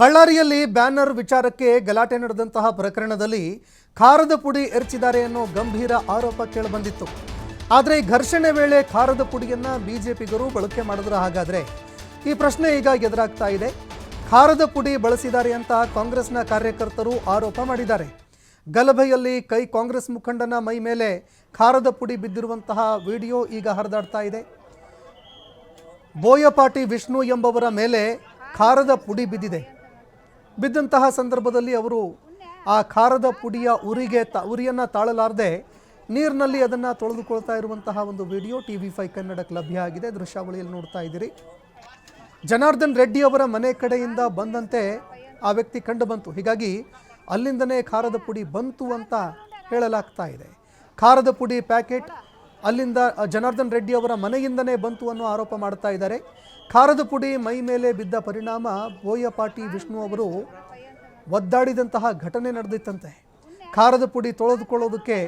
ಬಳ್ಳಾರಿಯಲ್ಲಿ ಬ್ಯಾನರ್ ವಿಚಾರಕ್ಕೆ ಗಲಾಟೆ ನಡೆದಂತಹ ಪ್ರಕರಣದಲ್ಲಿ ಖಾರದ ಪುಡಿ ಎರಚಿದ್ದಾರೆ ಅನ್ನೋ ಗಂಭೀರ ಆರೋಪ ಕೇಳಿಬಂದಿತ್ತು. ಆದರೆ ಘರ್ಷಣೆ ವೇಳೆ ಖಾರದ ಪುಡಿಯನ್ನು ಬಿಜೆಪಿಗರು ಬಳಕೆ ಮಾಡಿದ್ರ ಹಾಗಾದರೆ? ಈ ಪ್ರಶ್ನೆ ಈಗ ಎದುರಾಗ್ತಾ ಇದೆ. ಖಾರದ ಪುಡಿ ಬಳಸಿದ್ದಾರೆ ಅಂತ ಕಾಂಗ್ರೆಸ್ನ ಕಾರ್ಯಕರ್ತರು ಆರೋಪ ಮಾಡಿದ್ದಾರೆ. ಗಲಭೆಯಲ್ಲಿ ಕೈ ಕಾಂಗ್ರೆಸ್ ಮುಖಂಡನ ಮೈ ಮೇಲೆ ಖಾರದ ಪುಡಿ ಬಿದ್ದಿರುವಂತಹ ವಿಡಿಯೋ ಈಗ ಹರಿದಾಡ್ತಾ ಇದೆ. ಬೋಯಪಾಟಿ ವಿಷ್ಣು ಎಂಬವರ ಮೇಲೆ ಖಾರದ ಪುಡಿ ಬಿದ್ದಿದೆ. ಬಿದ್ದಂತಹ ಸಂದರ್ಭದಲ್ಲಿ ಅವರು ಆ ಖಾರದ ಪುಡಿಯ ಉರಿಗೆ ತ, ಉರಿಯನ್ನು ತಾಳಲಾರದೆ ನೀರಿನಲ್ಲಿ ಅದನ್ನು ತೊಳೆದುಕೊಳ್ತಾ ಇರುವಂತಹ ಒಂದು ವಿಡಿಯೋ ಟಿ ವಿ ಫೈ ಕನ್ನಡಕ್ಕೆ ಲಭ್ಯ ಆಗಿದೆ. ದೃಶ್ಯಾವಳಿಯಲ್ಲಿ ನೋಡ್ತಾ ಇದ್ದೀರಿ. ಜನಾರ್ದನ್ ರೆಡ್ಡಿ ಅವರ ಮನೆ ಕಡೆಯಿಂದ ಬಂದಂತೆ ಆ ವ್ಯಕ್ತಿ ಕಂಡು ಬಂತು. ಹೀಗಾಗಿ ಅಲ್ಲಿಂದನೇ ಖಾರದ ಪುಡಿ ಬಂತು ಅಂತ ಹೇಳಲಾಗ್ತಾ ಇದೆ. ಖಾರದ ಪುಡಿ ಪ್ಯಾಕೆಟ್ ಅಲ್ಲಿಂದ ಜನಾರ್ದನ್ ರೆಡ್ಡಿ ಅವರ ಮನೆಯಿಂದನೇ ಬಂತು ಅನ್ನೋ ಆರೋಪ ಮಾಡ್ತಾ ಇದ್ದಾರೆ. ಖಾರದ ಪುಡಿ ಮೈ ಮೇಲೆ ಬಿದ್ದ ಪರಿಣಾಮ ಬೋಯಪಾಟಿ ವಿಷ್ಣು ಅವರು ಒದ್ದಾಡಿದಂತಹ ಘಟನೆ ನಡೆದಿತ್ತಂತೆ. ಖಾರದ ಪುಡಿ ತೊಳೆದುಕೊಳ್ಳೋದಕ್ಕೆ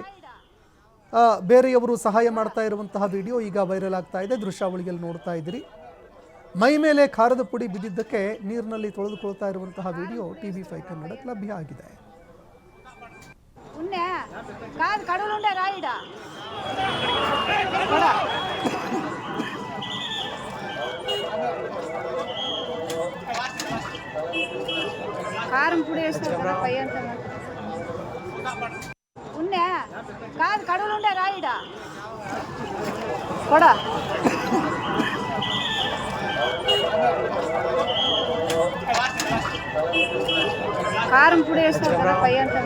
ಬೇರೆಯವರು ಸಹಾಯ ಮಾಡ್ತಾ ಇರುವಂತಹ ವಿಡಿಯೋ ಈಗ ವೈರಲ್ ಆಗ್ತಾ ಇದೆ. ದೃಶ್ಯಾವಳಿಯಲ್ಲಿ ನೋಡ್ತಾ ಇದ್ದೀರಿ. ಮೈ ಮೇಲೆ ಖಾರದ ಪುಡಿ ಬಿದ್ದಿದ್ದಕ್ಕೆ ನೀರಿನಲ್ಲಿ ತೊಳೆದುಕೊಳ್ತಾ ಇರುವಂತಹ ವಿಡಿಯೋ ಟಿ ವಿ ಫೈವ್ ಕನ್ನಡಕ್ಕೆ ಲಭ್ಯ ಆಗಿದೆ. ఉన్నే కాదు కడువులు ఉండే రాయిడ కూడా కారం పొడి వేస్తారు కదా పై అంతా ఉన్నే కాదు కడువులు ఉండే రాయిడ కూడా కారం పొడి వేస్తారు కదా పై అంతా